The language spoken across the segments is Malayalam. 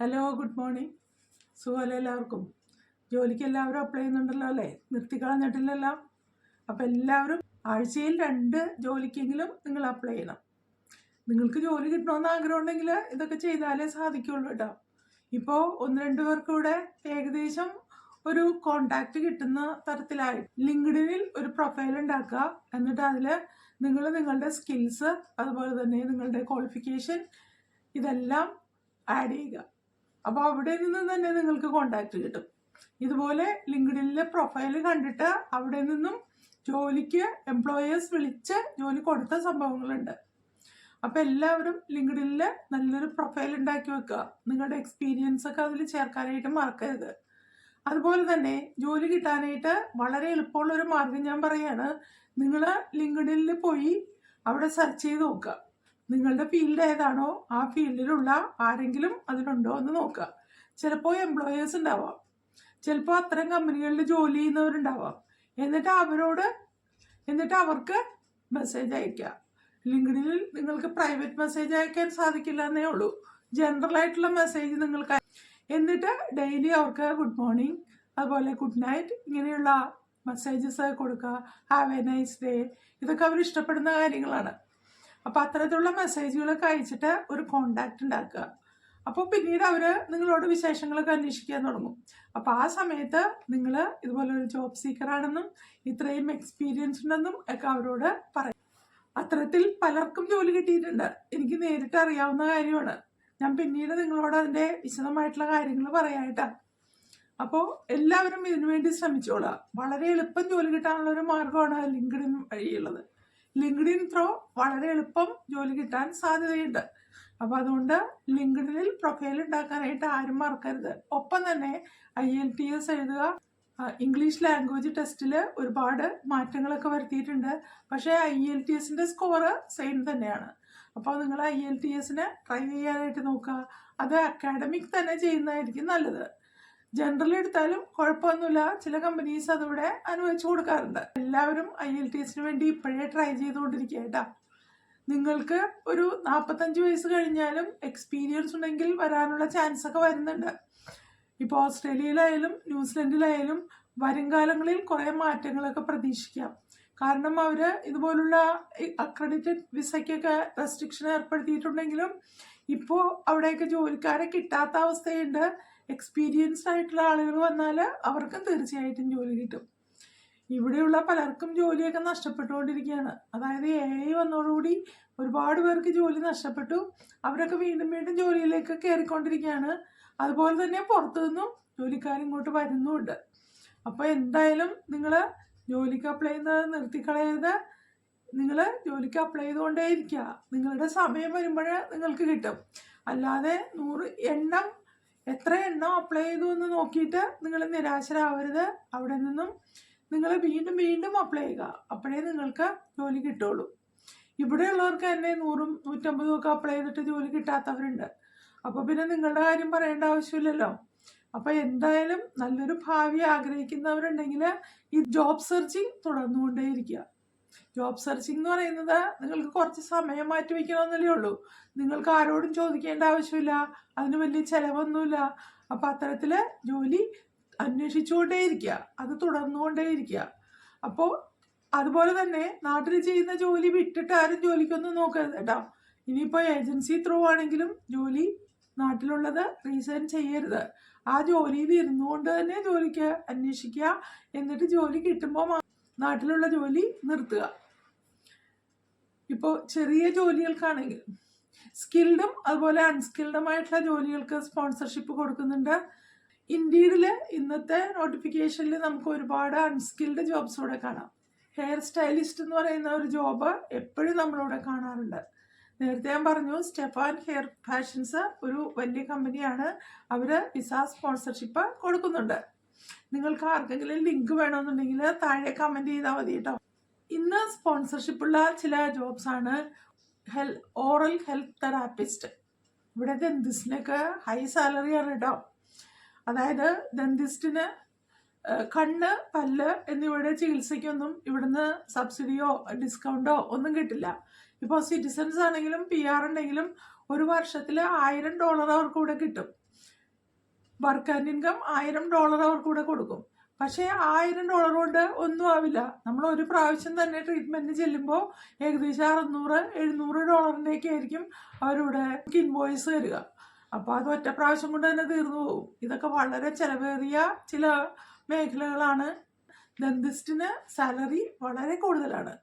ഹലോ ഗുഡ് മോർണിംഗ് സുഖമല്ലേ എല്ലാവർക്കും? ജോലിക്ക് എല്ലാവരും അപ്ലൈ ചെയ്യുന്നുണ്ടല്ലോ അല്ലേ? നിർത്തിക്കളഞ്ഞിട്ടില്ലല്ലോ അപ്പം എല്ലാവരും ആഴ്ചയിൽ രണ്ട് ജോലിക്കെങ്കിലും നിങ്ങൾ അപ്ലൈ ചെയ്യണം. നിങ്ങൾക്ക് ജോലി കിട്ടണമെന്ന് ആഗ്രഹം ഉണ്ടെങ്കിൽ ഇതൊക്കെ ചെയ്താലേ സാധിക്കുള്ളൂ കേട്ടോ. ഇപ്പോൾ ഒന്ന് രണ്ട് പേർക്കൂടെ ഏകദേശം ഒരു കോണ്ടാക്ട് കിട്ടുന്ന തരത്തിലായി. ലിങ്ക്ഡിനിൽ ഒരു പ്രൊഫൈൽ ഉണ്ടാക്കുക. എന്നിട്ട് അതിൽ നിങ്ങൾ നിങ്ങളുടെ സ്കിൽസ് അതുപോലെ തന്നെ നിങ്ങളുടെ ക്വാളിഫിക്കേഷൻ ഇതെല്ലാം ആഡ് ചെയ്യുക. അപ്പോൾ അവിടെ നിന്ന് തന്നെ നിങ്ങൾക്ക് കോണ്ടാക്ട് കിട്ടും. ഇതുപോലെ ലിങ്ക്ഡിനിലെ പ്രൊഫൈൽ കണ്ടിട്ട് അവിടെ നിന്നും ജോലിക്ക് എംപ്ലോയേഴ്സ് വിളിച്ച് ജോലി കൊടുത്ത സംഭവങ്ങളുണ്ട്. അപ്പോൾ എല്ലാവരും ലിങ്ക്ഡിനിൽ നല്ലൊരു പ്രൊഫൈൽ ഉണ്ടാക്കി വെക്കുക. നിങ്ങളുടെ എക്സ്പീരിയൻസ് ഒക്കെ അതിൽ ചേർക്കാനായിട്ട് മറക്കരുത്. അതുപോലെ തന്നെ ജോലി കിട്ടാനായിട്ട് വളരെ എളുപ്പമുള്ള ഒരു മാർഗം ഞാൻ പറയാണ്. നിങ്ങൾ ലിങ്ക്ഡിനിൽ പോയി അവിടെ സെർച്ച് ചെയ്ത് നോക്കുക. നിങ്ങളുടെ ഫീൽഡ് ഏതാണോ ആ ഫീൽഡിലുള്ള ആരെങ്കിലും അതിലുണ്ടോ എന്ന് നോക്കുക. ചിലപ്പോൾ എംപ്ലോയേഴ്സ് ഉണ്ടാവാം. ചിലപ്പോൾ അത്തരം കമ്പനികളിൽ ജോലി ചെയ്യുന്നവരുണ്ടാവാം. എന്നിട്ട് അവരോട് എന്നിട്ട് അവർക്ക് മെസ്സേജ് അയക്കുക ലിങ്ക്ഡിനിൽ നിങ്ങൾക്ക് പ്രൈവറ്റ് മെസ്സേജ് അയക്കാൻ സാധിക്കില്ല എന്നേ ഉള്ളൂ. ജനറൽ ആയിട്ടുള്ള മെസ്സേജ് നിങ്ങൾക്ക് എന്നിട്ട് ഡെയിലി അവർക്ക് ഗുഡ് മോർണിംഗ് അതുപോലെ ഗുഡ് നൈറ്റ് ഇങ്ങനെയുള്ള മെസ്സേജസ് കൊടുക്കുക. ഹാവ് എ നൈസ് ഡേ ഇതൊക്കെ അവർ ഇഷ്ടപ്പെടുന്ന കാര്യങ്ങളാണ്. അപ്പോൾ അത്തരത്തിലുള്ള മെസ്സേജുകളൊക്കെ അയച്ചിട്ട് ഒരു കോണ്ടാക്ട് ഉണ്ടാക്കുക. അപ്പോൾ പിന്നീട് അവർ നിങ്ങളോട് വിശേഷങ്ങളൊക്കെ അന്വേഷിക്കാൻ തുടങ്ങും. അപ്പോൾ ആ സമയത്ത് നിങ്ങൾ ഇതുപോലെ ഒരു ജോബ് സീക്കർ ആണെന്നും ഇത്രയും എക്സ്പീരിയൻസ് ഉണ്ടെന്നും ഒക്കെ അവരോട് പറയും. അത്തരത്തിൽ പലർക്കും ജോലി കിട്ടിയിട്ടുണ്ട്. എനിക്ക് നേരിട്ട് അറിയാവുന്ന കാര്യമാണ്. ഞാൻ പിന്നീട് നിങ്ങളോട് അതിന്റെ വിശദമായിട്ടുള്ള കാര്യങ്ങൾ പറയാനായിട്ടാണ് അപ്പോൾ എല്ലാവരും ഇതിനു വേണ്ടി ശ്രമിച്ചോളാം വളരെ എളുപ്പം ജോലി കിട്ടാനുള്ള ഒരു മാർഗമാണ് ലിങ്ക്ഡിൻ വഴിയുള്ളത്. ലിങ്ക്ഡിൻ ത്രോ വളരെ എളുപ്പം ജോലി കിട്ടാൻ സാധ്യതയുണ്ട്. അപ്പോൾ അതുകൊണ്ട് ലിങ്ക്ഡിനിൽ പ്രൊഫൈൽ ഉണ്ടാക്കാനായിട്ട് ആരും മറക്കരുത്. ഒപ്പം തന്നെ ഐ എൽ ടി എസ് എഴുതുക ഇംഗ്ലീഷ് ലാംഗ്വേജ് ടെസ്റ്റിൽ ഒരുപാട് മാറ്റങ്ങളൊക്കെ വരുത്തിയിട്ടുണ്ട്. പക്ഷേ ഐ എൽ ടി എസിന്റെ സ്കോറ് സെയിം തന്നെയാണ്. അപ്പോൾ നിങ്ങൾ ഐ എൽ ടി എസിന് ട്രൈ ചെയ്യാനായിട്ട് നോക്കുക. അത് അക്കാഡമിക് തന്നെ ചെയ്യുന്നതായിരിക്കും നല്ലത്. ജനറൽ എടുത്താലും കുഴപ്പമൊന്നുമില്ല. ചില കമ്പനീസ് അതിവിടെ അനുവദിച്ചു കൊടുക്കാറുണ്ട്. എല്ലാവരും ഐ എൽ ടി എസിന് വേണ്ടി ഇപ്പോഴേ ട്രൈ ചെയ്തുകൊണ്ടിരിക്കുക കേട്ടോ. നിങ്ങൾക്ക് ഒരു നാൽപ്പത്തഞ്ച് വയസ്സ് കഴിഞ്ഞാലും എക്സ്പീരിയൻസ് ഉണ്ടെങ്കിൽ വരാനുള്ള ചാൻസ് ഒക്കെ വരുന്നുണ്ട്. ഇപ്പോൾ ഓസ്ട്രേലിയയിലായാലും ന്യൂസിലൻഡിലായാലും വരും കാലങ്ങളിൽ കുറേ മാറ്റങ്ങളൊക്കെ പ്രതീക്ഷിക്കാം. കാരണം അവർ ഇതുപോലുള്ള അക്രഡിറ്റഡ് വിസയ്ക്കൊക്കെ റെസ്ട്രിക്ഷൻ ഏർപ്പെടുത്തിയിട്ടുണ്ടെങ്കിലും ഇപ്പോൾ അവിടെയൊക്കെ ജോലിക്കാരെ കിട്ടാത്ത അവസ്ഥയുണ്ട്. എക്സ്പീരിയൻസ്ഡ് ആയിട്ടുള്ള ആളുകൾ വന്നാൽ അവർക്കും തീർച്ചയായിട്ടും ജോലി കിട്ടും. ഇവിടെയുള്ള പലർക്കും ജോലിയൊക്കെ നഷ്ടപ്പെട്ടുകൊണ്ടിരിക്കുകയാണ്. അതായത് എ ഐ വന്നതോടുകൂടി ഒരുപാട് പേർക്ക് ജോലി നഷ്ടപ്പെട്ടു. അവരൊക്കെ വീണ്ടും വീണ്ടും ജോലിയിലേക്ക് കയറിക്കൊണ്ടിരിക്കുകയാണ്. അതുപോലെ തന്നെ പുറത്തു നിന്നും ജോലിക്കാർ ഇങ്ങോട്ട് വരുന്നുമുണ്ട്. അപ്പോൾ എന്തായാലും നിങ്ങൾ ജോലിക്ക് അപ്ലൈ ചെയ്യുന്നത് നിർത്തിക്കളയരുത്. നിങ്ങൾ ജോലിക്ക് അപ്ലൈ ചെയ്തുകൊണ്ടേ ഇരിക്കുക നിങ്ങളുടെ സമയം വരുമ്പോൾ നിങ്ങൾക്ക് കിട്ടും. അല്ലാതെ നൂറ് എണ്ണം എത്ര എണ്ണം അപ്ലൈ ചെയ്തു എന്ന് നോക്കിയിട്ട് നിങ്ങൾ നിരാശരാവരുത്. അവിടെ നിന്നും നിങ്ങൾ വീണ്ടും വീണ്ടും അപ്ലൈ ചെയ്യുക. അപ്പോഴേ നിങ്ങൾക്ക് ജോലി കിട്ടുള്ളൂ ഇവിടെയുള്ളവർക്ക് തന്നെ നൂറും നൂറ്റമ്പതും ഒക്കെ അപ്ലൈ ചെയ്തിട്ട് ജോലി കിട്ടാത്തവരുണ്ട്. അപ്പോൾ പിന്നെ നിങ്ങളുടെ കാര്യം പറയേണ്ട ആവശ്യമില്ലല്ലോ. അപ്പോൾ എന്തായാലും നല്ലൊരു ഭാവി ആഗ്രഹിക്കുന്നവരുണ്ടെങ്കിൽ ഈ ജോബ് സെർച്ചിങ് തുടർന്നുകൊണ്ടേയിരിക്കുക. ജോബ് സെർച്ചിങ് എന്ന് പറയുന്നത് നിങ്ങൾക്ക് കുറച്ച് സമയം മാറ്റി വയ്ക്കണമെന്നല്ലേ ഉള്ളൂ. നിങ്ങൾക്ക് ആരോടും ചോദിക്കേണ്ട ആവശ്യമില്ല. അതിന് വലിയ ചിലവൊന്നുമില്ല. അപ്പം അത്തരത്തിൽ ജോലി അന്വേഷിച്ചുകൊണ്ടേയിരിക്കുക അത് തുടർന്നുകൊണ്ടേയിരിക്കുക അപ്പോൾ അതുപോലെ തന്നെ നാട്ടിൽ ചെയ്യുന്ന ജോലി വിട്ടിട്ട് ആരും ജോലിക്കൊന്നും നോക്കരുത് കേട്ടോ. ഇനിയിപ്പോൾ ഏജൻസി ത്രൂ ആണെങ്കിലും ജോലി നാട്ടിലുള്ളത് റീസൈൻ ചെയ്യരുത്. ആ ജോലിയിൽ ഇരുന്നുകൊണ്ട് തന്നെ ജോലിക്ക് അന്വേഷിക്കുക. എന്നിട്ട് ജോലി കിട്ടുമ്പോൾ നാട്ടിലുള്ള ജോലി നിർത്തുക. ഇപ്പോൾ ചെറിയ ജോലികൾക്കാണെങ്കിൽ സ്കിൽഡും അതുപോലെ അൺസ്കിൽഡുമായിട്ടുള്ള ജോലികൾക്ക് സ്പോൺസർഷിപ്പ് കൊടുക്കുന്നുണ്ട്. ഇന്ത്യയിൽ ഇന്നത്തെ നോട്ടിഫിക്കേഷനിൽ നമുക്ക് ഒരുപാട് അൺസ്കിൽഡ് ജോബ്സ് ഇവിടെ കാണാം. ഹെയർ സ്റ്റൈലിസ്റ്റ് എന്ന് പറയുന്ന ഒരു ജോബ് എപ്പോഴും നമ്മളിവിടെ കാണാറുണ്ട്. നേരത്തെ ഞാൻ പറഞ്ഞു സ്റ്റെഫാൻ ഹെയർ ഫാഷൻസ് ഒരു വലിയ കമ്പനിയാണ്. അവർ വിസ സ്പോൺസർഷിപ്പ് കൊടുക്കുന്നുണ്ട്. നിങ്ങൾക്ക് ആർക്കെങ്കിലും ലിങ്ക് വേണമെന്നുണ്ടെങ്കിൽ താഴെ കമന്റ് ചെയ്താൽ മതി കേട്ടോ. ഇന്ന് സ്പോൺസർഷിപ്പുള്ള ചില ജോബ്സ് ആണ് ഹെൽ ഓറൽ ഹെൽത്ത് തെറാപ്പിസ്റ്റ് ഇവിടെ ദന്തിസ്റ്റിനൊക്കെ ഹൈ സാലറിയാണ് കേട്ടോ. അതായത് ദന്തിസ്റ്റിന് കണ്ണ് പല്ല് എന്നിവയുടെ ചികിത്സയ്ക്കൊന്നും ഇവിടുന്ന് സബ്സിഡിയോ ഡിസ്കൗണ്ടോ ഒന്നും കിട്ടില്ല. ഇപ്പോൾ സിറ്റിസൺസ് ആണെങ്കിലും പി ആർ ഉണ്ടെങ്കിലും ഒരു വർഷത്തിൽ ആയിരം ഡോളർ അവർക്ക് കൂടെ കിട്ടും. വർക്ക് ഇൻകം ആയിരം ഡോളർ അവർക്കൂടെ കൊടുക്കും. പക്ഷേ ആയിരം ഡോളർ കൊണ്ട് ഒന്നും ആവില്ല. നമ്മൾ ഒരു പ്രാവശ്യം തന്നെ ട്രീറ്റ്മെന്റ് ചെല്ലുമ്പോൾ ഏകദേശം അറുന്നൂറ് എഴുന്നൂറ് ഡോളറിന്റെയൊക്കെ ആയിരിക്കും അവരുടെ ഇൻവോയ്സ് തരിക അപ്പോൾ അത് ഒറ്റ പ്രാവശ്യം കൊണ്ട് തന്നെ തീർന്നു പോകും ഇതൊക്കെ വളരെ ചിലവേറിയ ചില മേഖലകളാണ്. ദന്തിസ്റ്റിന് സാലറി വളരെ കൂടുതലാണ്.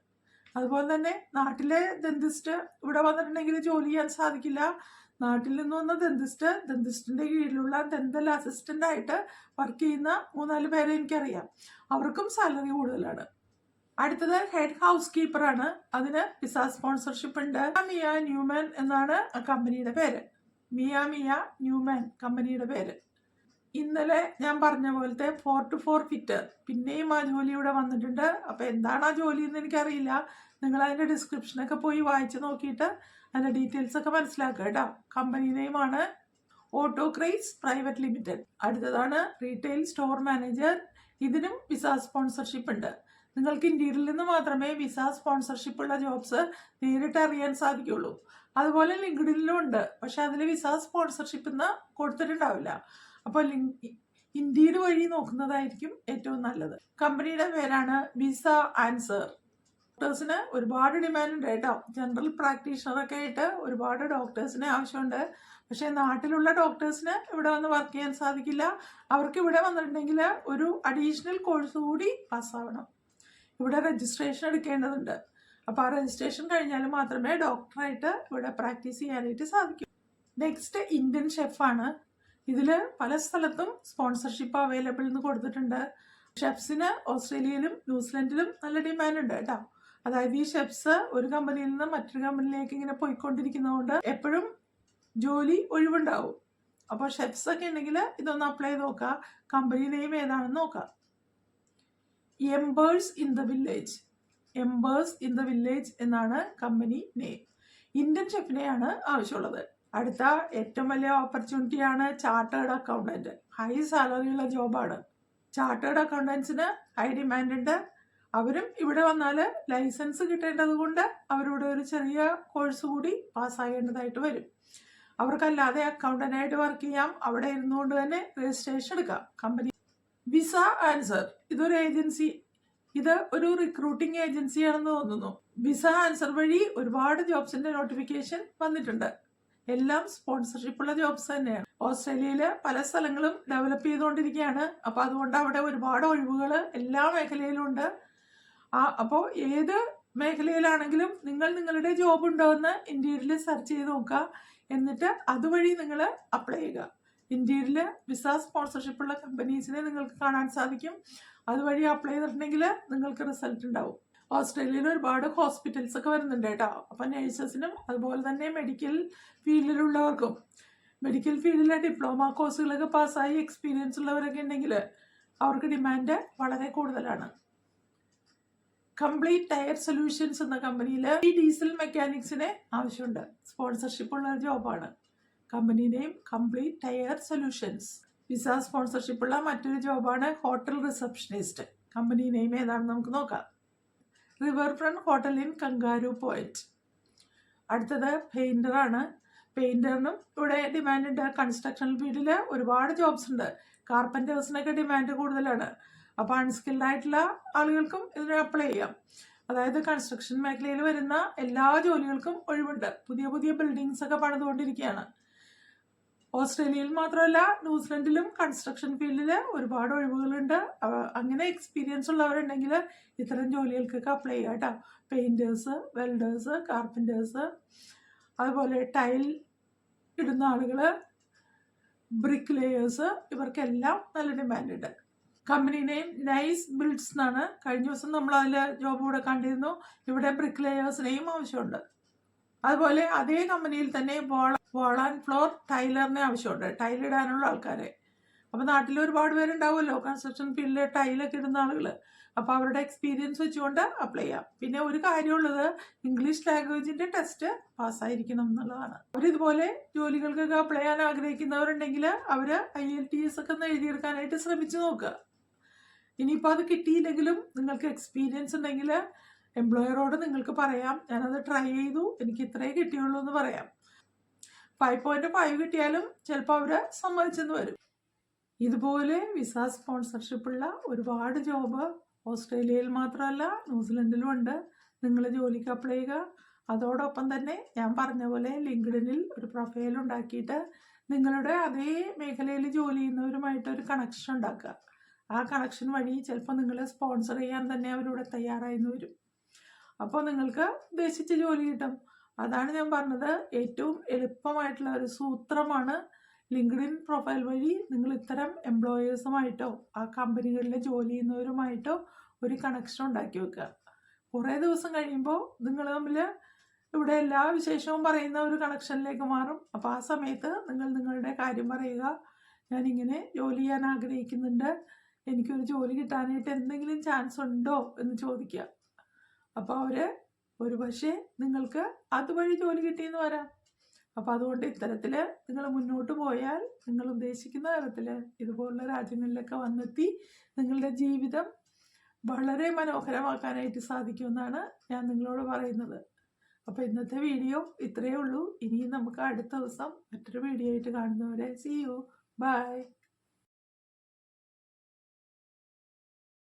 അതുപോലെ തന്നെ നാട്ടിലെ ദന്തിസ്റ്റ് ഇവിടെ വന്നിട്ടുണ്ടെങ്കിൽ ജോലി ചെയ്യാൻ സാധിക്കില്ല. നാട്ടിൽ നിന്ന് വന്ന ദന്തിസ്റ്റ് ദന്തിസ്റ്റിന്റെ കീഴിലുള്ള ദന്തൽ അസിസ്റ്റന്റ് ആയിട്ട് വർക്ക് ചെയ്യുന്ന മൂന്നാൽ പേരെ എനിക്കറിയാം. അവർക്കും സാലറി കൂടുതലാണ്. അടുത്തത് ഹെഡ് ഹൗസ് കീപ്പർ ആണ്. അതിന് പിസ സ്പോൺസർഷിപ്പ് ഉണ്ട്. മിയ ന്യൂമാൻ എന്നാണ് കമ്പനിയുടെ പേര്. മിയ മിയ ന്യൂമാൻ കമ്പനിയുടെ പേര്. ഇന്നലെ ഞാൻ പറഞ്ഞ പോലത്തെ ഫോർ ടു ഫോർ ഫിറ്റ് പിന്നെയും ആ ജോലി ഇവിടെ വന്നിട്ടുണ്ട്. അപ്പോൾ എന്താണ് ആ ജോലി എന്ന് എനിക്കറിയില്ല. നിങ്ങൾ അതിന്റെ ഡിസ്ക്രിപ്ഷനൊക്കെ പോയി വായിച്ചു നോക്കിയിട്ട് അതിന്റെ ഡീറ്റെയിൽസ് ഒക്കെ മനസ്സിലാക്കുക കേട്ടോ. കമ്പനി നെയിമാണ് ഓട്ടോ ക്രൈസ് പ്രൈവറ്റ് ലിമിറ്റഡ് അടുത്തതാണ് റീറ്റെയിൽ സ്റ്റോർ മാനേജർ ഇതിനും വിസ സ്പോൺസർഷിപ്പ് ഉണ്ട്. നിങ്ങൾക്ക് ഇന്ത്യയിൽ നിന്ന് മാത്രമേ വിസ സ്പോൺസർഷിപ്പ് ഉള്ള ജോബ്സ് നേരിട്ട് അറിയാൻ സാധിക്കുള്ളൂ. അതുപോലെ ലിങ്ക്ഡിനിലും ഉണ്ട്. പക്ഷെ അതിൽ വിസ സ്പോൺസർഷിപ്പ് എന്ന് കൊടുത്തിട്ടുണ്ടാവില്ല. അപ്പോൾ ഇന്ത്യയിൽ വഴി നോക്കുന്നതായിരിക്കും ഏറ്റവും നല്ലത്. കമ്പനിയുടെ പേരാണ് വിസ ആൻസർ ഡോക്ടേഴ്സിന് ഒരുപാട് ഡിമാൻഡ് ഉണ്ട് കേട്ടോ. ജനറൽ പ്രാക്ടീഷണറൊക്കെ ആയിട്ട് ഒരുപാട് ഡോക്ടേഴ്സിന് ആവശ്യമുണ്ട്. പക്ഷേ നാട്ടിലുള്ള ഡോക്ടേഴ്സിന് ഇവിടെ വന്ന് വർക്ക് ചെയ്യാൻ സാധിക്കില്ല. അവർക്ക് ഇവിടെ വന്നിട്ടുണ്ടെങ്കിൽ ഒരു അഡീഷണൽ കോഴ്സ് കൂടി പാസ്സാവണം ഇവിടെ രജിസ്ട്രേഷൻ എടുക്കേണ്ടതുണ്ട്. അപ്പോൾ ആ രജിസ്ട്രേഷൻ കഴിഞ്ഞാൽ മാത്രമേ ഡോക്ടറായിട്ട് ഇവിടെ പ്രാക്ടീസ് ചെയ്യാനായിട്ട് സാധിക്കൂ. നെക്സ്റ്റ് ഇന്ത്യൻ ഷെഫാണ് ഇതിൽ പല സ്ഥലത്തും സ്പോൺസർഷിപ്പ് അവൈലബിൾ എന്ന് കൊടുത്തിട്ടുണ്ട്. ഷെഫ്സിന് ഓസ്ട്രേലിയയിലും ന്യൂസിലൻഡിലും നല്ല ഡിമാൻഡ് ഉണ്ട് കേട്ടോ. അതായത് ഈ ഷെഫ്സ് ഒരു കമ്പനിയിൽ നിന്ന് മറ്റൊരു കമ്പനിയിലേക്ക് ഇങ്ങനെ പോയിക്കൊണ്ടിരിക്കുന്നതുകൊണ്ട് എപ്പോഴും ജോലി ഒഴിവുണ്ടാവും. അപ്പോൾ ഷെഫ്സ് ഒക്കെ ഉണ്ടെങ്കിൽ ഇതൊന്ന് അപ്ലൈ ചെയ്ത് നോക്കുക കമ്പനി നെയിം ഏതാണെന്ന് നോക്കുക embers in the village embers in the village എന്നാണ് കമ്പനി നെയിം ഇന്ത്യൻ ഷെഫിനെയാണ് ആവശ്യമുള്ളത്. അടുത്ത ഏറ്റവും വലിയ ഓപ്പർച്യൂണിറ്റിയാണ് ചാർട്ടേഡ് അക്കൗണ്ടന്റ് ഹൈ സാലറിയുള്ള ജോബാണ് ചാർട്ടേഡ് അക്കൗണ്ടൻസിന് ഹൈ ഡിമാൻഡ് ഉണ്ട്. അവരും ഇവിടെ വന്നാൽ ലൈസൻസ് കിട്ടേണ്ടത് കൊണ്ട് അവരോട് ഒരു ചെറിയ കോഴ്സ് കൂടി പാസ്സാകേണ്ടതായിട്ട് വരും. അവർക്കല്ലാതെ അക്കൗണ്ടന്റായിട്ട് വർക്ക് ചെയ്യാം. അവിടെ ഇരുന്നുകൊണ്ട് തന്നെ രജിസ്ട്രേഷൻ എടുക്കാം. Company visa answer. ഇതൊരു ഏജൻസി. ഇത് ഒരു റിക്രൂട്ടിംഗ് ഏജൻസിയാണെന്ന് തോന്നുന്നു. വിസ ആൻസർ വഴി ഒരുപാട് ജോബ്സിന്റെ നോട്ടിഫിക്കേഷൻ വന്നിട്ടുണ്ട്. എല്ലാം സ്പോൺസർഷിപ്പ് ഉള്ള ജോബ്സ് തന്നെയാണ്. ഓസ്ട്രേലിയയിൽ പല സ്ഥലങ്ങളും ഡെവലപ്പ് ചെയ്തുകൊണ്ടിരിക്കുകയാണ്. അപ്പോൾ അതുകൊണ്ട് അവിടെ ഒരുപാട് ഒഴിവുകൾ എല്ലാ മേഖലയിലും ഉണ്ട്. ആ അപ്പോൾ ഏത് മേഖലയിലാണെങ്കിലും നിങ്ങൾ നിങ്ങളുടെ ജോബ് ഉണ്ടോ എന്ന് ഇന്ത്യയിൽ സെർച്ച് ചെയ്ത് നോക്കുക. എന്നിട്ട് അതുവഴി നിങ്ങൾ അപ്ലൈ ചെയ്യുക. ഇന്ത്യയിൽ വിസ സ്പോൺസർഷിപ്പ് ഉള്ള കമ്പനീസിനെ നിങ്ങൾക്ക് കാണാൻ സാധിക്കും. അതുവഴി അപ്ലൈ ചെയ്തിട്ടുണ്ടെങ്കിൽ നിങ്ങൾക്ക് റിസൾട്ട് ഉണ്ടാവും. ഓസ്ട്രേലിയയിൽ ഒരുപാട് ഹോസ്പിറ്റൽസ് ഒക്കെ വരുന്നുണ്ട് കേട്ടോ. അപ്പം നേഴ്സസിനും അതുപോലെ തന്നെ മെഡിക്കൽ ഫീൽഡിലുള്ളവർക്കും മെഡിക്കൽ ഫീൽഡിലെ ഡിപ്ലോമ കോഴ്സുകളൊക്കെ പാസ്സായി എക്സ്പീരിയൻസ് ഉള്ളവരൊക്കെ ഉണ്ടെങ്കിൽ അവർക്ക് ഡിമാൻഡ് വളരെ കൂടുതലാണ്. കംപ്ലീറ്റ് ടയർ സൊല്യൂഷൻസ് എന്ന കമ്പനിയിൽ ഈ ഡീസൽ മെക്കാനിക്സിനെ ആവശ്യമുണ്ട്. സ്പോൺസർഷിപ്പ് ഉള്ള ജോബാണ് company name complete tyre solutions visa sponsorship ഉള്ള മറ്റൊരു ജോബാണ് ഹോട്ടൽ റിസപ്ഷനിസ്റ്റ് കമ്പനി നെയിം ഏതാണെന്ന് നമുക്ക് നോക്കാം. River front hotel in Kangaroo Point അടുത്തത് പെയിന്ററാണ് പെയിന്ററിനും ഇവിടെ ഡിമാൻഡ് ഉണ്ട്. കൺസ്ട്രക്ഷൻ ഫീൽഡിൽ ഒരുപാട് ജോബ്സ് ഉണ്ട്. കാർപ്പന്റേഴ്സിനൊക്കെ ഡിമാൻഡ് കൂടുതലാണ്. അപ്പോൾ അൺസ്കിൽഡ് ആയിട്ടുള്ള ആളുകൾക്കും ഇതിന് അപ്ലൈ ചെയ്യാം. അതായത് കൺസ്ട്രക്ഷൻ മേഖലയിൽ വരുന്ന എല്ലാ ജോലികൾക്കും ഒഴിവുണ്ട്. പുതിയ പുതിയ ബിൽഡിങ്സ് ഒക്കെ പണിതുകൊണ്ടിരിക്കുകയാണ്. ഓസ്ട്രേലിയയിൽ മാത്രമല്ല ന്യൂസിലൻഡിലും കൺസ്ട്രക്ഷൻ ഫീൽഡിൽ ഒരുപാട് ഒഴിവുകളുണ്ട്. അങ്ങനെ എക്സ്പീരിയൻസ് ഉള്ളവരുണ്ടെങ്കിൽ ഇത്തരം ജോലികൾക്കൊക്കെ അപ്ലൈ ചെയ്യാം കേട്ടോ. പെയിന്റേഴ്സ് വെൽഡേഴ്സ് കാർപ്പന്റേഴ്സ് അതുപോലെ ടൈൽ ഇടുന്ന ആളുകൾ ബ്രിക്ക് ലേയേഴ്സ് ഇവർക്കെല്ലാം നല്ല ഡിമാൻഡ് ഉണ്ട്. കമ്പനി നെയിം നൈസ് ബിൽഡ്സ് എന്നാണ്. കഴിഞ്ഞ ദിവസം നമ്മൾ അതിൽ ജോബ് കൂടെ കണ്ടിരുന്നു. ഇവിടെ ബ്രിക്ക് ലേയേഴ്സിനെയും ആവശ്യമുണ്ട്. അതുപോലെ അതേ കമ്പനിയിൽ തന്നെ വോള ആൻഡ് ഫ്ലോർ ടൈലറിനെ ആവശ്യമുണ്ട്. ടൈലിടാനുള്ള ആൾക്കാരെ. അപ്പോൾ നാട്ടിൽ ഒരുപാട് പേരുണ്ടാവുമല്ലോ. കൺസ്ട്രക്ഷൻ ഫീൽഡിൽ ടൈലൊക്കെ ഇടുന്ന ആളുകൾ അപ്പോൾ അവരുടെ എക്സ്പീരിയൻസ് വെച്ചുകൊണ്ട് അപ്ലൈ ചെയ്യാം. പിന്നെ ഒരു കാര്യമുള്ളത് ഇംഗ്ലീഷ് ലാംഗ്വേജിന്റെ ടെസ്റ്റ് പാസ്സായിരിക്കണം എന്നുള്ളതാണ്. അവരിതുപോലെ ജോലികൾക്കൊക്കെ അപ്ലൈ ചെയ്യാൻ ആഗ്രഹിക്കുന്നവരുണ്ടെങ്കിൽ അവർ ഐ എൽ ടി എസ് ഒക്കെ ഒന്ന് എഴുതിയെടുക്കാനായിട്ട് ശ്രമിച്ചു നോക്കുക. ഇനിയിപ്പോൾ അത് കിട്ടിയില്ലെങ്കിലും നിങ്ങൾക്ക് എക്സ്പീരിയൻസ് ഉണ്ടെങ്കിൽ എംപ്ലോയറോട് നിങ്ങൾക്ക് പറയാം. ഞാനത് ട്രൈ ചെയ്തു. എനിക്ക് ഇത്രയേ കിട്ടിയുള്ളൂ എന്ന് പറയാം. ഫൈവ് പോയിന്റ് ഫൈവ് കിട്ടിയാലും ചിലപ്പോൾ അവർ സമ്മതിച്ചെന്ന് വരും. ഇതുപോലെ വിസ സ്പോൺസർഷിപ്പുള്ള ഒരുപാട് ജോബ് ഓസ്ട്രേലിയയിൽ മാത്രമല്ല ന്യൂസിലൻഡിലും ഉണ്ട്. നിങ്ങൾ ജോലിക്ക് അപ്ലൈ ചെയ്യുക. അതോടൊപ്പം തന്നെ ഞാൻ പറഞ്ഞ പോലെ ലിങ്ക്ഡിനിൽ ഒരു പ്രൊഫൈൽ ഉണ്ടാക്കിയിട്ട് നിങ്ങളുടെ അതേ മേഖലയിൽ ജോലി ചെയ്യുന്നവരുമായിട്ട് ഒരു കണക്ഷൻ ഉണ്ടാക്കുക. ആ കണക്ഷൻ വഴി ചിലപ്പോൾ നിങ്ങളെ സ്പോൺസർ ചെയ്യാൻ തന്നെ അവരിവിടെ തയ്യാറായിന്ന് വരും. അപ്പോൾ നിങ്ങൾക്ക് ഉദ്ദേശിച്ച് ജോലി കിട്ടും. അതാണ് ഞാൻ പറഞ്ഞത്. ഏറ്റവും എളുപ്പമായിട്ടുള്ള ഒരു സൂത്രമാണ് ലിങ്ക്ഡിൻ പ്രൊഫൈൽ വഴി നിങ്ങൾ ഇത്തരം എംപ്ലോയേഴ്സുമായിട്ടോ ആ കമ്പനികളിലെ ജോലി ചെയ്യുന്നവരുമായിട്ടോ ഒരു കണക്ഷൻ ഉണ്ടാക്കി വെക്കുക. കുറേ ദിവസം കഴിയുമ്പോൾ നിങ്ങൾ തമ്മിൽ ഇവിടെ എല്ലാ വിശേഷവും പറയുന്ന ഒരു കണക്ഷനിലേക്ക് മാറും. അപ്പോൾ ആ സമയത്ത് നിങ്ങൾ നിങ്ങളുടെ കാര്യം പറയുക. ഞാനിങ്ങനെ ജോലി ചെയ്യാൻ ആഗ്രഹിക്കുന്നുണ്ട്. എനിക്കൊരു ജോലി കിട്ടാനായിട്ട് എന്തെങ്കിലും ചാൻസ് ഉണ്ടോ എന്ന് ചോദിക്കുക അപ്പോൾ അവർ ഒരു പക്ഷേ നിങ്ങൾക്ക് അതുവഴി ജോലി കിട്ടിയെന്ന് വരാം അപ്പോൾ അതുകൊണ്ട് ഇത്തരത്തിൽ നിങ്ങൾ മുന്നോട്ട് പോയാൽ നിങ്ങൾ ഉദ്ദേശിക്കുന്ന തരത്തിൽ ഇതുപോലുള്ള രാജ്യങ്ങളിലൊക്കെ വന്നെത്തി നിങ്ങളുടെ ജീവിതം വളരെ മനോഹരമാക്കാനായിട്ട് സാധിക്കുമെന്നാണ് ഞാൻ നിങ്ങളോട് പറയുന്നത്. അപ്പോൾ ഇന്നത്തെ വീഡിയോ ഇത്രയേ ഉള്ളൂ. ഇനിയും നമുക്ക് അടുത്ത ദിവസം മറ്റൊരു വീഡിയോ ആയിട്ട് കാണുന്നവരെ സി യു ബൈ